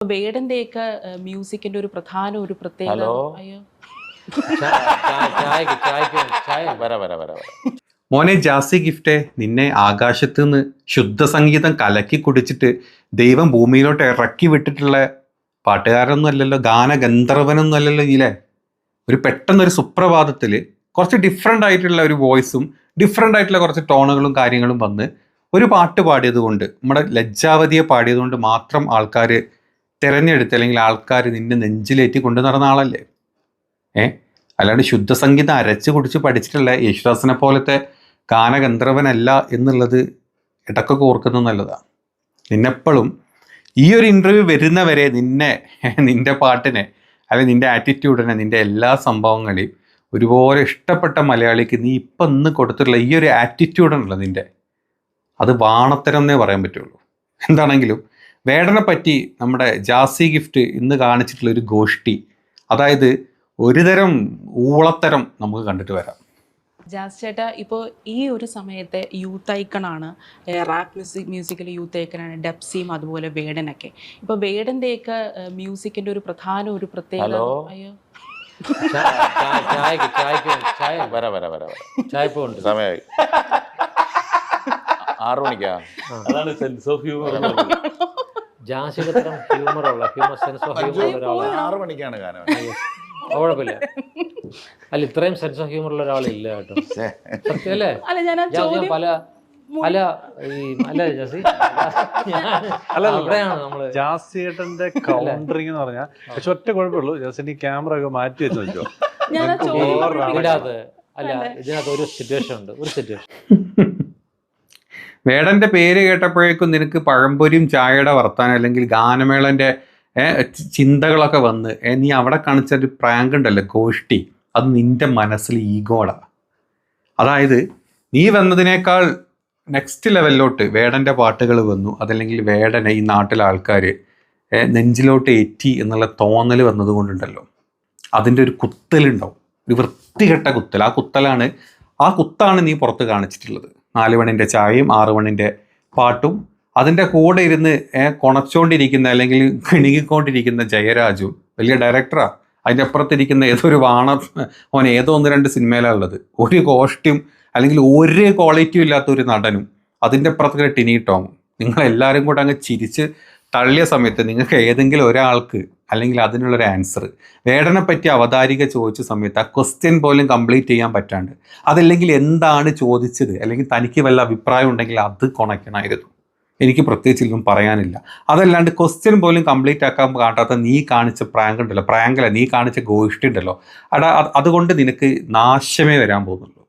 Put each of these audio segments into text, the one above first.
വേടന്റെയൊക്കെ മ്യൂസിക്കിന്റെ ഒരു പ്രധാന ഒരു പ്രത്യേകത ഹലോ? മോനെ ജാസി ഗിഫ്റ്റ് നിന്നെ ആകാശത്ത് നിന്ന് ശുദ്ധ സംഗീതം കലക്കി കുടിച്ചിട്ട് ദൈവം ഭൂമിയിലോട്ട് ഇറക്കി വിട്ടിട്ടുള്ള പാട്ടുകാരൊന്നും അല്ലല്ലോ ഗാനഗന്ധർവനൊന്നും അല്ലല്ലോ നീലേ ഒരു പെട്ടെന്നൊരു സുപ്രഭാതത്തിൽ കുറച്ച് ഡിഫറെന്റ് ആയിട്ടുള്ള ഒരു വോയിസും ഡിഫറെന്റ് ആയിട്ടുള്ള കുറച്ച് ടോണുകളും കാര്യങ്ങളും വന്ന് ഒരു പാട്ട് പാടിയത് കൊണ്ട് നമ്മുടെ ലജ്ജാവതിയെ പാടിയത് കൊണ്ട് മാത്രം ആൾക്കാർ തിരഞ്ഞെടുത്ത് അല്ലെങ്കിൽ ആൾക്കാർ നിന്നെ നെഞ്ചിലേറ്റി കൊണ്ടു നടന്ന ആളല്ലേ? ഏ? അല്ലാണ്ട് ശുദ്ധസംഗീതം അരച്ച് കുടിച്ച് പഠിച്ചിട്ടുള്ള യേശുദാസിനെ പോലത്തെ ഗാനഗന്ധർവനല്ല എന്നുള്ളത് ഇടക്കൊക്കെ ഓർക്കുന്നത് നല്ലതാണ് നിന്നെപ്പോഴും ഈ ഒരു ഇന്റർവ്യൂ വരുന്നവരെ നിന്നെ നിന്റെ പാട്ടിനെ അല്ലെങ്കിൽ നിന്റെ ആറ്റിറ്റ്യൂഡിനെ നിന്റെ എല്ലാ സംഭവങ്ങളെയും ഒരുപോലെ ഇഷ്ടപ്പെട്ട മലയാളിക്ക് നീ ഇപ്പം ഇന്ന് കൊടുത്തിട്ടുള്ള ഈ ഒരു ആറ്റിറ്റ്യൂഡാണല്ലോ നിന്റെ അത് വാണത്തരം എന്നേ പറയാൻ പറ്റുള്ളൂ. എന്താണെങ്കിലും വേടനെ പറ്റി നമ്മുടെ ജാസി ഗിഫ്റ്റ് ഇന്ന് കാണിച്ചിട്ടുള്ള ഒരു ഗോഷ്ടി. അതായത് ഒരുതരം ഊളത്തരം നമുക്ക് കണ്ടിട്ട് വരാം. ജാസ് ചേട്ടാ ഇപ്പോൾ ഈ ഒരു സമയത്തെ യൂത്ത് ഐക്കണാണ് റാപ്പ് മ്യൂസിക് മ്യൂസിക്കിൽ യൂത്ത് ഐക്കണാണ് ഡെപ്സിയും അതുപോലെ വേടനൊക്കെ. ഇപ്പോൾ വേടന്റെയൊക്കെ മ്യൂസിക്കിന്റെ ഒരു പ്രധാന ഒരു പ്രത്യേകത? അയ്യോ. ചായക്ക് ചായക്ക് ചായ വര വര വര വര. ചായപ്പോ ഉണ്ട് സമയമായി ആറു മണിക്കാ. അതാണ് സെൻസ് ഓഫ് ഹ്യൂമർ ജാസിക്ക് അത്തരം ഹ്യൂമറുള്ള ഹ്യൂമർ സെൻസ് ഓഫ് ഹ്യൂമർ ഉള്ള ഒരാളാണ്. ആറു മണിക്കാണ് ഗാനം. കുഴപ്പമില്ല. അല്ല ഇത്രയും സെൻസ് ഓഫ് ഹ്യൂമർ ഉള്ള ഒരാളില്ല കേട്ടോ. സത്യമല്ലേ അല്ല? ഞാൻ ആ ചോദ്യം പല പല ഈ അല്ല ജാസി. അല്ല, അവിടെയാണ് നമ്മൾ. ജാസിയേട്ടന്റെ കൗണ്ടറിംഗ് എന്ന് പറഞ്ഞാൽ പക്ഷെ ഒറ്റ കുഴപ്പമുള്ളൂ. ജാസിന്റെ ക്യാമറ ഒക്കെ മാറ്റി വെച്ച് നോക്കിയോ ഞാൻ ആ ചോദ്യം ഇതിനകത്ത് അല്ല ഇതിനകത്ത് ഒരു സിറ്റുവേഷൻ ഉണ്ട്. ഒരു സിറ്റുവേഷൻ വേടന്റെ പേര് കേട്ടപ്പോഴേക്കും നിനക്ക് പഴംപൊരിയും ചായയുടെ വർത്താനം അല്ലെങ്കിൽ ഗാനമേളന്റെ ചിന്തകളൊക്കെ വന്ന് നീ അവിടെ കാണിച്ച ഒരു പ്രാങ്ക് ഉണ്ടല്ലോ ഗോഷ്ടി. അത് നിന്റെ മനസ്സിൽ ഈഗോടാ. അതായത് നീ വന്നതിനേക്കാൾ നെക്സ്റ്റ് ലെവലിലോട്ട് വേടന്റെ പാട്ടുകൾ വന്നു അതല്ലെങ്കിൽ വേടനെ ഈ നാട്ടിലെ ആൾക്കാർ നെഞ്ചിലോട്ട് ഏറ്റി എന്നുള്ള തോന്നൽ വന്നതുകൊണ്ടുണ്ടല്ലോ. അതിന്റെ ഒരു കുത്തലുണ്ടാവും. ഒരു വൃത്തികെട്ട കുത്തൽ. ആ കുത്തലാണ് ആ കുത്താണ് നീ പുറത്ത് കാണിച്ചിട്ടുള്ളത്. നാല് മണിന്റെ ചായയും ആറ് മണിന്റെ പാട്ടും. അതിന്റെ കൂടെ ഇരുന്ന് കൊണച്ചോണ്ടിരിക്കുന്ന അല്ലെങ്കിൽ കിണുകിക്കൊണ്ടിരിക്കുന്ന ജയരാജു വലിയ ഡയറക്ടറാണ് അതിന്റെ അപ്പുറത്തിരിക്കുന്ന ഏതൊരു വാണ അവൻ ഏതോ ഒന്ന് രണ്ട് സിനിമയിലാണ് ഉള്ളത്. ഒരു കോസ്റ്റ്യൂം അല്ലെങ്കിൽ ഒരു ക്വാളിറ്റിയും ഇല്ലാത്ത ഒരു നടനും. അതിന്റെ അപ്പുറത്തൊക്കെ ടിനി ടോങ് നിങ്ങളെല്ലാവരും കൂടെ അങ്ങ് ചിരിച്ച് തള്ളിയ സമയത്ത് നിങ്ങൾക്ക് ഏതെങ്കിലും ഒരാൾക്ക് അല്ലെങ്കിൽ അതിനുള്ളൊരു ആൻസർ വേടനെ പറ്റി അവതാരിക ചോദിച്ച സമയത്ത് ആ ക്വസ്റ്റ്യൻ പോലും കംപ്ലീറ്റ് ചെയ്യാൻ പറ്റാണ്ട്. അതല്ലെങ്കിൽ എന്താണ് ചോദിച്ചത്? അല്ലെങ്കിൽ തനിക്ക് വല്ല അഭിപ്രായം ഉണ്ടെങ്കിൽ അത് കൊണയ്ക്കണമായിരുന്നു എനിക്ക് പ്രത്യേകിച്ചൊന്നും പറയാനില്ല. അതല്ലാണ്ട് ക്വസ്റ്റ്യൻ പോലും കംപ്ലീറ്റ് ആക്കാൻ കാട്ടാത്ത നീ കാണിച്ച പ്രാങ്ക് ഉണ്ടല്ലോ. പ്രാങ്കല്ല നീ കാണിച്ച ഗോഷ്ടി ഉണ്ടല്ലോ. അടാ അതുകൊണ്ട് നിനക്ക് നാശമേ വരാൻ പോകുന്നുള്ളൂ.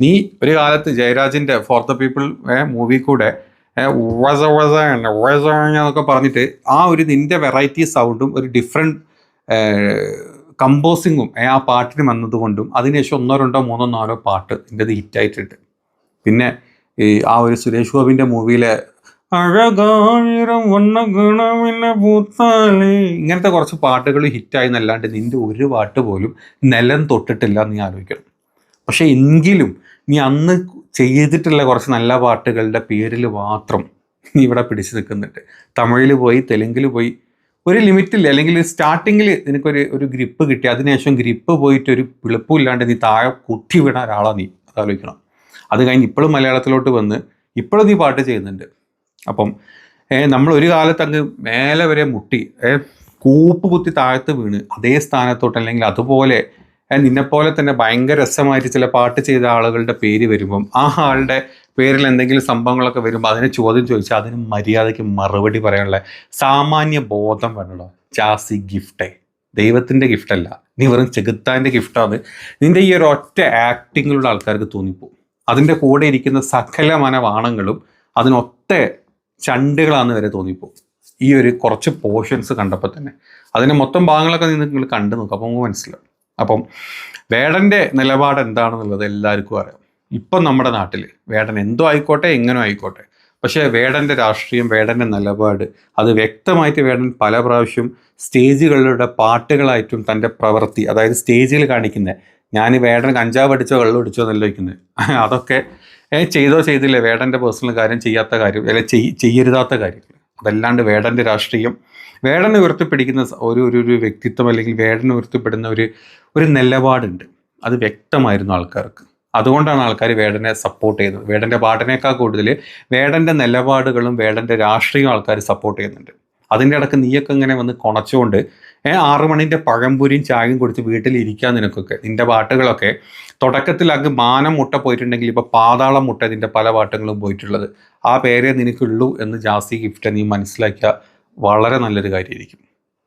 നീ ഒരു കാലത്ത് ജയരാജിന്റെ ഫോർ ദ പീപ്പിൾ മൂവി കൂടെ വസ വസ വസ എന്നൊക്കെ പറഞ്ഞിട്ട് ആ ഒരു നിന്റെ വെറൈറ്റി സൗണ്ടും ഒരു ഡിഫറെന്റ് കമ്പോസിങ്ങും ആ പാട്ടിന് വന്നതുകൊണ്ടും അതിനുശേഷം ഒന്നോ രണ്ടോ മൂന്നോ നാലോ പാട്ട് നിന്റെത് ഹിറ്റായിട്ടുണ്ട് പിന്നെ ഈ ആ ഒരു സുരേഷ് ഗോപിന്റെ മൂവിയിലെ ഇങ്ങനത്തെ കുറച്ച് പാട്ടുകൾ ഹിറ്റായി എന്നല്ലാണ്ട് നിന്റെ ഒരു പാട്ട് പോലും നിലം തൊട്ടിട്ടില്ല എന്ന് നീ ആലോചിക്കണം. പക്ഷേ എങ്കിലും നീ അന്ന് ചെയ്തിട്ടുള്ള കുറച്ച് നല്ല പാട്ടുകളുടെ പേരിൽ മാത്രം ഇവിടെ പിടിച്ചു നിൽക്കുന്നുണ്ട് തമിഴിൽ പോയി തെലുങ്കിൽ പോയി. ഒരു ലിമിറ്റില്ല. അല്ലെങ്കിൽ സ്റ്റാർട്ടിങ്ങിൽ നിനക്കൊരു ഒരു ഗ്രിപ്പ് കിട്ടി. അതിനുശേഷം ഗ്രിപ്പ് പോയിട്ട് ഒരു പിളുപ്പും ഇല്ലാണ്ട് നീ താഴെ കുത്തി വിടാൻ ഒരാളാണ് നീ. അതാലോചിക്കണം. അത് കഴിഞ്ഞ് ഇപ്പോഴും മലയാളത്തിലോട്ട് വന്ന് ഇപ്പോഴും നീ പാട്ട് ചെയ്യുന്നുണ്ട്. അപ്പം നമ്മൾ ഒരു കാലത്ത് അങ്ങ് മേലെ വരെ മുട്ടി കൂപ്പ് കുത്തി താഴത്ത് വീണ്. അതേ സ്ഥാനത്തോട്ട് അല്ലെങ്കിൽ അതുപോലെ നിന്നെപ്പോലെ തന്നെ ഭയങ്കര രസമായിട്ട് ചില പാട്ട് ചെയ്ത ആളുകളുടെ പേര് വരുമ്പം ആ ആളുടെ പേരിൽ എന്തെങ്കിലും സംഭവങ്ങളൊക്കെ വരുമ്പോൾ അതിനെ ചോദ്യം ചോദിച്ചാൽ അതിന് മര്യാദയ്ക്ക് മറുപടി പറയാനുള്ള സാമാന്യ ബോധം വേണമല്ലോ ജാസി ഗിഫ്റ്റ്. ദൈവത്തിന്റെ ഗിഫ്റ്റല്ല. നീ വെറും ചെകുത്താന്റെ ഗിഫ്റ്റാണ്. നിന്റെ ഈ ഒരു ഒറ്റ ആക്ടിങ്ങിലുള്ള ആൾക്കാർക്ക് തോന്നിപ്പോവും. അതിന്റെ കൂടെ ഇരിക്കുന്ന സകല മനവാണങ്ങളും അതിനൊത്ത ചണ്ടുകളാന്ന് വരെ തോന്നിപ്പോവും. ഈ ഒരു കുറച്ച് പോർഷൻസ് കണ്ടപ്പോൾ തന്നെ. അതിന്റെ മൊത്തം ഭാഗങ്ങളൊക്കെ നിങ്ങൾ കണ്ടു നോക്കാം. അപ്പോൾ നമുക്ക് മനസ്സിലാവും. അപ്പം വേടന്റെ നിലപാട് എന്താണെന്നുള്ളത് എല്ലാവർക്കും അറിയാം. ഇപ്പം നമ്മുടെ നാട്ടിൽ വേടൻ എന്തോ ആയിക്കോട്ടെ എങ്ങനോ ആയിക്കോട്ടെ. പക്ഷേ വേടന്റെ രാഷ്ട്രീയം വേടന്റെ നിലപാട് അത് വ്യക്തമായിട്ട് വേടൻ പല പ്രാവശ്യം സ്റ്റേജുകളിലൂടെ പാട്ടുകളായിട്ടും തന്റെ പ്രവൃത്തി അതായത് സ്റ്റേജിൽ കാണിക്കുന്ന. ഞാൻ വേടൻ കഞ്ചാവ് അടിച്ചോ വെള്ളം അടിച്ചോ എന്നല്ല വയ്ക്കുന്നത് അതൊക്കെ ചെയ്തോ ചെയ്തില്ലേ? വേടന്റെ പേഴ്സണൽ കാര്യം ചെയ്യാത്ത കാര്യം അല്ലെ ചെയ് ചെയ്യരുതാത്ത കാര്യങ്ങൾ അതല്ലാണ്ട് വേടന്റെ രാഷ്ട്രീയം വേടനെ ഉയർത്തിപ്പിടിക്കുന്ന ഒരു ഒരു ഒരു വ്യക്തിത്വം അല്ലെങ്കിൽ വേടനെ ഉയർത്തിപ്പെടുന്ന ഒരു ഒരു നിലപാടുണ്ട്. അത് വ്യക്തമായിരുന്നു ആൾക്കാർക്ക്. അതുകൊണ്ടാണ് ആൾക്കാർ വേടനെ സപ്പോർട്ട് ചെയ്യുന്നത് വേടന്റെ പാട്ടിനേക്കാൾ കൂടുതൽ വേടന്റെ നിലപാടുകളും വേടന്റെ രാഷ്ട്രീയവും ആൾക്കാർ സപ്പോർട്ട് ചെയ്യുന്നുണ്ട്. അതിന്റെ ഇടയ്ക്ക് നീയൊക്കെ ഇങ്ങനെ വന്ന് കൊണച്ചുകൊണ്ട് ഏ ആറു മണിന്റെ പഴംപൊരിയും ചായയും കൊടുത്ത് വീട്ടിലിരിക്കാൻ നിനക്കൊക്കെ. നിന്റെ പാട്ടുകളൊക്കെ. തുടക്കത്തിൽ അങ്ങ് മാനം മുട്ട പോയിട്ടുണ്ടെങ്കിൽ ഇപ്പോൾ പാതാളം മുട്ട ഇതിന്റെ പല പാട്ടുകളും പോയിട്ടുള്ളത്. ആ പേരെ നിനക്കുള്ളൂ എന്ന് ജാസ്തി ഗിഫ്റ്റ് നീ മനസ്സിലാക്കിയ വളരെ നല്ലൊരു കാര്യമായിരിക്കും.